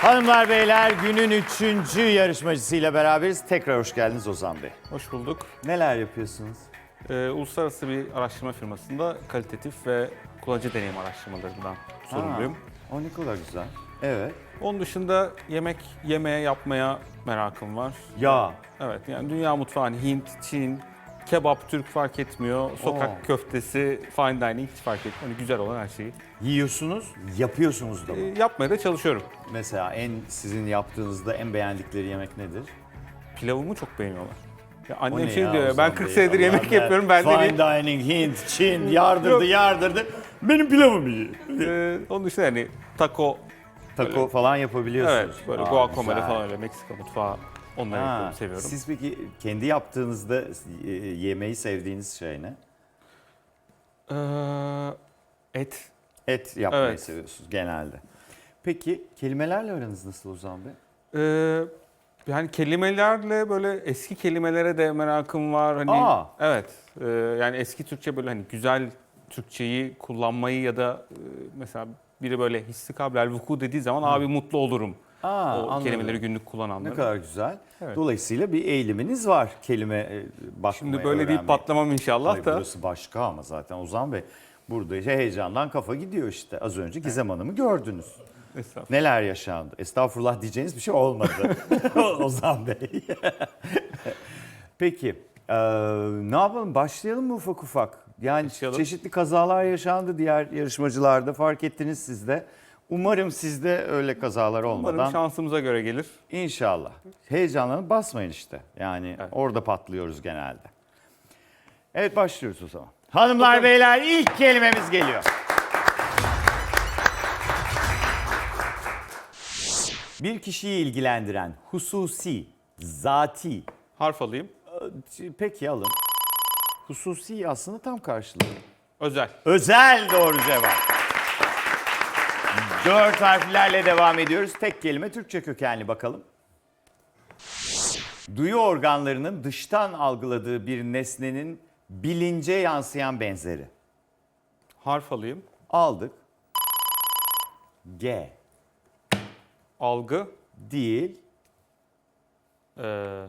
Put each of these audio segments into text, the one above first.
Hanımlar beyler günün üçüncü yarışmacısıyla beraberiz. Tekrar hoş geldiniz Ozan Bey. Hoş bulduk. Neler yapıyorsunuz? Ee, uluslararası bir araştırma firmasında kalitatif ve kullanıcı deneyim araştırmalarından sorumluyum. Ha, o ne kadar güzel. Evet. Onun dışında yemek yemeye, yapmaya merakım var. Ya. Evet, yani dünya mutfağı, hani Hint, Çin, kebap, Türk fark etmiyor. Sokak Oo. köftesi, fine dining hiç fark etmiyor. Hani güzel olan her şeyi. Yiyorsunuz, yapıyorsunuz da mı? Ee, yapmaya da çalışıyorum. Mesela en sizin yaptığınızda en beğendikleri yemek nedir? Pilavımı çok beğeniyorlar. Ya O annem ne şey ya diyor, ya, Ozan ben 40 Bey? senedir yemek Allah. yapıyorum. Ben de Fine bir... dining, Hint, Çin yardırdı Yok. yardırdı. Benim pilavım iyi. Ee, onun dışında hani taco, Taco falan yapabiliyorsunuz. evet böyle Aa, guacamole güzel. falan öyle Meksika mutfağı onları Ha, yapıyorum, seviyorum. Siz peki kendi yaptığınızda e, yemeği sevdiğiniz şey ne? Ee, et. Et yapmayı Evet. seviyorsunuz genelde. Peki kelimelerle aranız nasıl Ozan Bey? Ee, yani kelimelerle böyle eski kelimelere de merakım var. Hani Aa. evet. e, yani eski Türkçe böyle hani güzel Türkçeyi kullanmayı ya da e, mesela biri böyle hissi kablel vuku dediği zaman abi mutlu olurum. Aa, o anladım. kelimeleri günlük kullananları. Ne kadar güzel. Evet. Dolayısıyla bir eğiliminiz var kelime e, bakmaya, Şimdi böyle deyip patlamam inşallah Hayır, da. burası başka ama zaten Ozan Bey. Burada işte heyecandan kafa gidiyor işte. Az önce Gizem Hanım'ı gördünüz. Estağfurullah. Neler yaşandı? Estağfurullah diyeceğiniz bir şey olmadı Ozan Bey. Peki e, ne yapalım? Başlayalım mı ufak ufak? Yani Başlayalım. çeşitli kazalar yaşandı diğer yarışmacılarda fark ettiniz siz de. Umarım sizde öyle kazalar olmadan. Umarım şansımıza göre gelir. İnşallah. Heyecanlanıp basmayın işte. Yani Evet. orada patlıyoruz genelde. Evet başlıyoruz o zaman. Hanımlar beyler ilk kelimemiz geliyor. Bir kişiyi ilgilendiren hususi, zati. Harf alayım. Ee, Peki alın. Hususi aslında tam karşılığı. Özel. Özel doğru cevap. Dört harflerle devam ediyoruz. Tek kelime Türkçe kökenli bakalım. Duyu organlarının dıştan algıladığı bir nesnenin bilince yansıyan benzeri. Harf alayım. Aldık. G. Algı. Değil. Ee,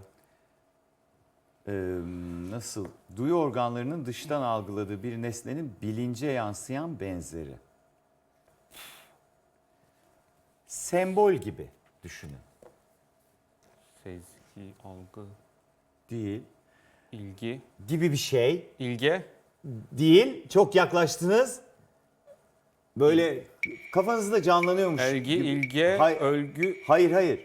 Ee, nasıl? Duyu organlarının dıştan algıladığı bir nesnenin bilince yansıyan benzeri. Sembol gibi düşünün. sezgi, algı, Değil. ilgi, Gibi bir şey. ilge. Değil. Çok yaklaştınız. Böyle kafanızda canlanıyormuş. Elgi, gibi. ilge, Hay- ölgü, hayır hayır.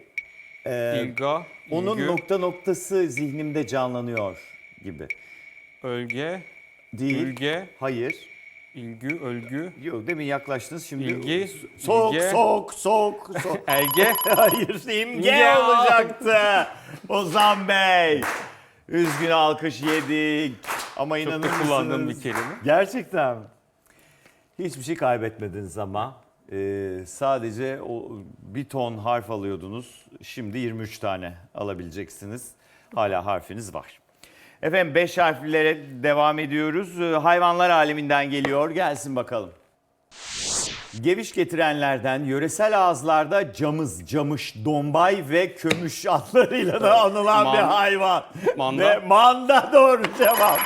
Ee, ilga, onun ilgü, nokta noktası zihnimde canlanıyor gibi. ölge, Değil. ülge, Hayır. İlgü, ölgü, Yok demin yaklaştınız şimdi. İlgi, Sok ilge. sok sok sok. elge. Hayır imge Ya. olacaktı. Ozan Bey. Üzgün alkış yedik. Ama Çok inanır da mısınız? kullandığım bir kelime. Gerçekten? Hiçbir şey kaybetmediniz ama. Ee, sadece o bir ton harf alıyordunuz. Şimdi 23 tane alabileceksiniz. Hala harfiniz var. Efendim 5 harflere devam ediyoruz. Ee, hayvanlar aleminden geliyor. Gelsin bakalım. Geviş getirenlerden yöresel ağızlarda camız, camış, dombay ve kömüş adlarıyla da anılan bir Man- hayvan. Manda. Ve manda doğru cevap.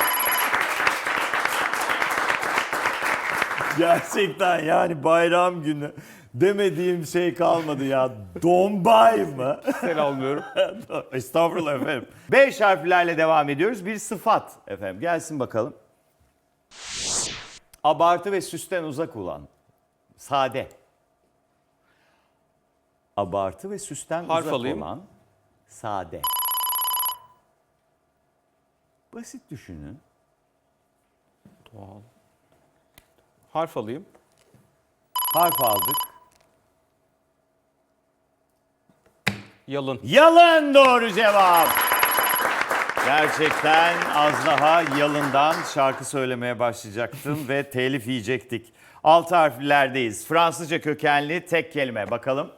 Gerçekten yani bayram günü demediğim şey kalmadı ya. Dombay mı? Sel almıyorum. Estağfurullah efendim. Beş harflerle devam ediyoruz. Bir sıfat efendim. Gelsin bakalım. Abartı ve süsten uzak olan. Sade. Abartı ve süsten Harf uzak alayım. olan. Sade. Basit düşünün. Doğal. Harf alayım. Harf aldık. Yalın. Yalın doğru cevap. Gerçekten az daha yalından şarkı söylemeye başlayacaktım ve telif yiyecektik. Altı harflerdeyiz. Fransızca kökenli tek kelime. Bakalım.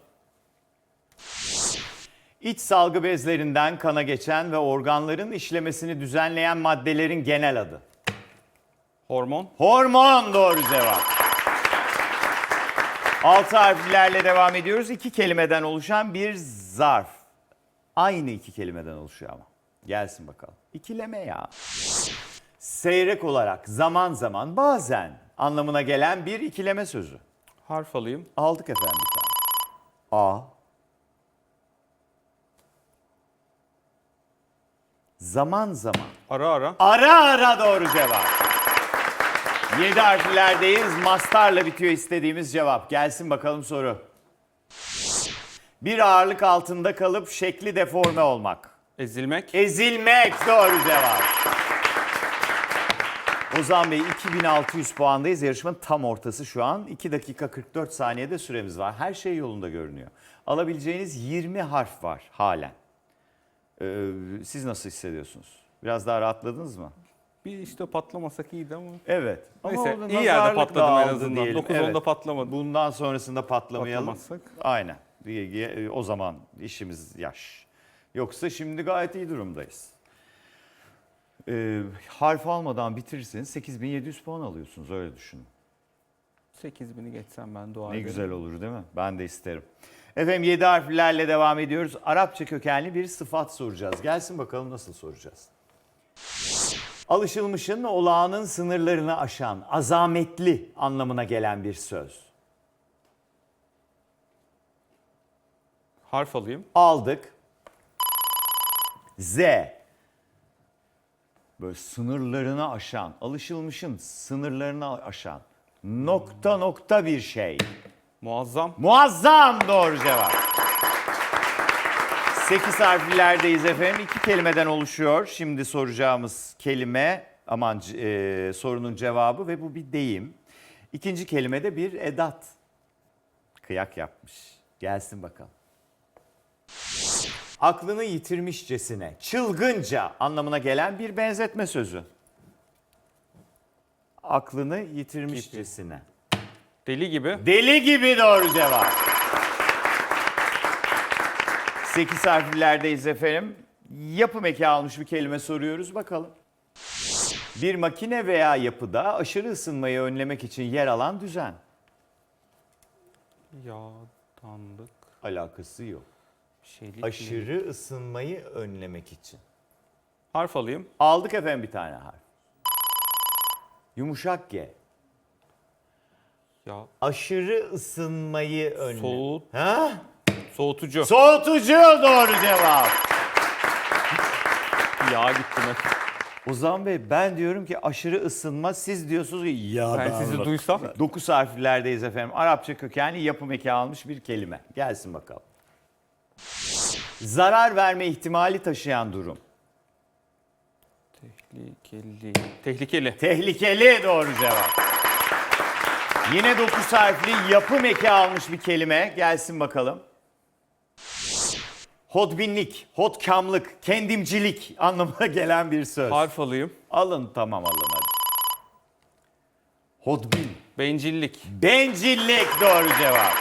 İç salgı bezlerinden kana geçen ve organların işlemesini düzenleyen maddelerin genel adı. Hormon. Hormon doğru cevap. Altı harflerle devam ediyoruz. İki kelimeden oluşan bir zarf. Aynı iki kelimeden oluşuyor ama. Gelsin bakalım. İkileme ya. Seyrek olarak zaman zaman bazen anlamına gelen bir ikileme sözü. Harf alayım. Aldık efendim bir tane. A. Zaman zaman. Ara ara. Ara ara doğru cevap. 7 harflerdeyiz. Mastarla bitiyor istediğimiz cevap. Gelsin bakalım soru. Bir ağırlık altında kalıp şekli deforme olmak. Ezilmek. Ezilmek doğru cevap. Ozan Bey 2600 puandayız. Yarışmanın tam ortası şu an. 2 dakika 44 saniyede süremiz var. Her şey yolunda görünüyor. Alabileceğiniz 20 harf var halen. Ee, siz nasıl hissediyorsunuz? Biraz daha rahatladınız mı? Bir işte patlamasak iyiydi ama. Evet. Ama Neyse orada iyi yerde patladım en azından. diyelim. 9-10'da Evet. patlamadı. Bundan sonrasında patlamayalım. Patlamazsak. Aynen. O zaman işimiz yaş. Yoksa şimdi gayet iyi durumdayız. Ee, harf almadan bitirirseniz 8700 puan alıyorsunuz öyle düşünün. 8000'i geçsem ben dua Ne ederim. güzel olur değil mi? Ben de isterim. Efendim 7 harflerle devam ediyoruz. Arapça kökenli bir sıfat soracağız. Gelsin bakalım nasıl soracağız. Alışılmışın olağanın sınırlarını aşan, azametli anlamına gelen bir söz. Harf alayım. aldık. Z. Böyle sınırlarını aşan, alışılmışın sınırlarını aşan nokta nokta bir şey. Muazzam. Muazzam doğru cevap. 8 harflerdeyiz efendim. İki kelimeden oluşuyor. Şimdi soracağımız kelime aman e, sorunun cevabı ve bu bir deyim. İkinci kelime de bir edat. Kıyak yapmış. Gelsin bakalım. Aklını yitirmişçesine, çılgınca anlamına gelen bir benzetme sözü. Aklını yitirmişçesine. Deli gibi. Deli gibi doğru cevap. 8 harflerdeyiz efendim. Yapım eki almış bir kelime soruyoruz bakalım. Bir makine veya yapıda aşırı ısınmayı önlemek için yer alan düzen. Yağdanlık. Alakası yok. Şeylik. Aşırı ısınmayı önlemek için. Harf alayım. Aldık efendim bir tane harf. Yumuşak G. Ya Aşırı ısınmayı önle. Soğut. Ha? Soğutucu. Soğutucu doğru cevap. Yağ gittim hep. Ozan Bey ben diyorum ki aşırı ısınma siz diyorsunuz ki ya Ben sizi duysam. 9 harflerdeyiz efendim. Arapça kökenli yapım eki almış bir kelime. Gelsin bakalım. Zarar verme ihtimali taşıyan durum. Tehlikeli. Tehlikeli. Tehlikeli doğru cevap. Yine 9 harfli yapım eki almış bir kelime. Gelsin bakalım. Hodbinlik, hodkamlık, kendimcilik anlamına gelen bir söz. Harf alayım. Alın tamam alın hadi. Hodbin. Bencillik. Bencillik doğru cevap.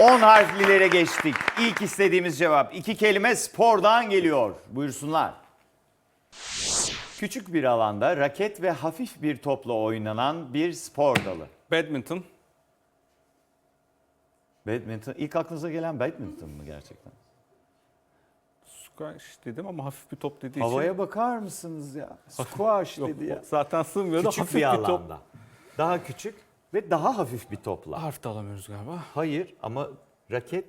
10 harflilere geçtik. İlk istediğimiz cevap. iki kelime spordan geliyor. Buyursunlar. Küçük bir alanda raket ve hafif bir topla oynanan bir spor dalı. Badminton. Badminton. İlk aklınıza gelen badminton mı gerçekten? Squash dedim ama hafif bir top dediği Havaya için. bakar mısınız ya? Squash Yok, dedi ya. zaten sığmıyordu. Küçük hafif bir bir, top. alanda. Daha küçük ve daha hafif bir topla. Harf de alamıyoruz galiba. Hayır ama raket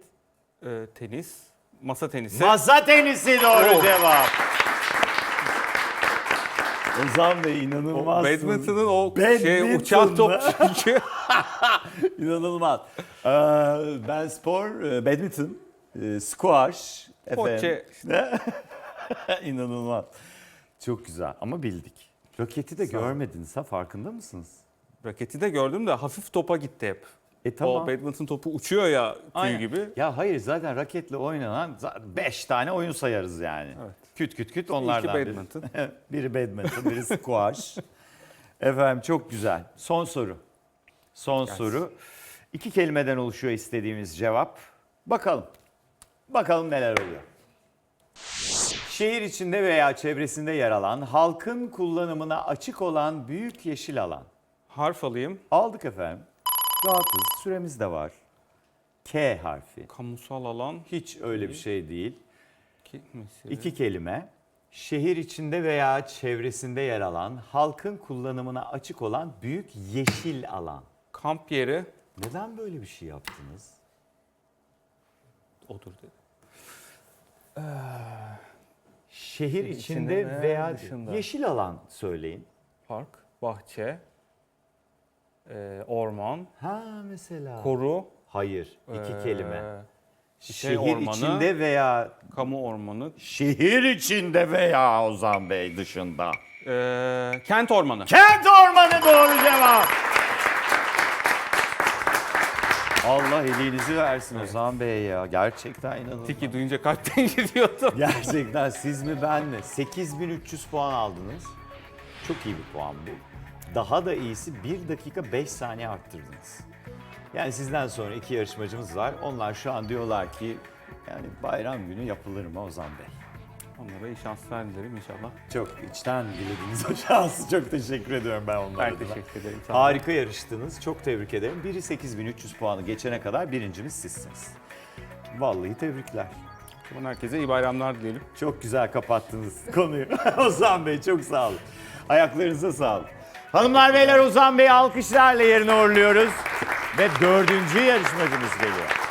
Ee, tenis. Masa tenisi. Masa tenisi doğru Oh. cevap. Ozan Bey inanılmaz. Badminton'ın o şey Badminton uçan top çünkü. İnanılmaz. Ee, ben spor, e, badminton, e, squash. Poçe. İnanılmaz. Çok güzel ama bildik. Roketi de Sağ görmediniz ha farkında mısınız? Raketi de gördüm de hafif topa gitti hep. E tamam. O badminton topu uçuyor ya tüy Aynen. gibi. Ya hayır zaten raketle oynanan 5 tane oyun sayarız yani. Evet. Küt küt küt onlardan biri. badminton. biri badminton, biri squash. Efendim çok güzel. Son soru. Son Gelsin. soru. İki kelimeden oluşuyor istediğimiz cevap. Bakalım. Bakalım neler oluyor. Şehir içinde veya çevresinde yer alan, halkın kullanımına açık olan büyük yeşil alan. Harf alayım. Aldık efendim. Rahatız. Süremiz de var. K harfi. Kamusal alan. Hiç öyle bir şey değil. Ki, mesire. İki kelime. Şehir içinde veya çevresinde yer alan, halkın kullanımına açık olan büyük yeşil alan. Kamp yeri. Neden böyle bir şey yaptınız? Odur dedi. Şehir içinde, içinde veya dışında. yeşil alan söyleyin. Park, bahçe, e, orman, Ha mesela. koru, Hayır, iki e, kelime. şey Şehir ormanı. içinde veya kamu ormanı, şehir içinde veya Ozan Bey dışında. e, kent ormanı. Kent ormanı doğru cevap. Allah iyiliğinizi versin Ozan Bey ya. Gerçekten inanılmaz. Tiki duyunca kalpten gidiyordum. Gerçekten siz mi ben mi? 8300 puan aldınız. Çok iyi bir puan bu. Daha da iyisi 1 dakika 5 saniye arttırdınız. Yani sizden sonra iki yarışmacımız var. Onlar şu an diyorlar ki yani bayram günü yapılır mı Ozan Bey? Onlara iyi şanslar dilerim inşallah. Çok içten dilediniz o şansı. Çok teşekkür ediyorum ben onlara. Ben adına. teşekkür ederim. Harika yarıştınız. Çok tebrik ederim. Biri 8300 puanı geçene kadar birincimiz sizsiniz. Vallahi tebrikler. Zaman herkese iyi bayramlar dileyelim. Çok güzel kapattınız konuyu. Ozan Bey çok sağ olun. Ayaklarınıza sağlık. Hanımlar beyler Ozan Bey'i alkışlarla yerine uğurluyoruz. Ve dördüncü yarışmacımız geliyor.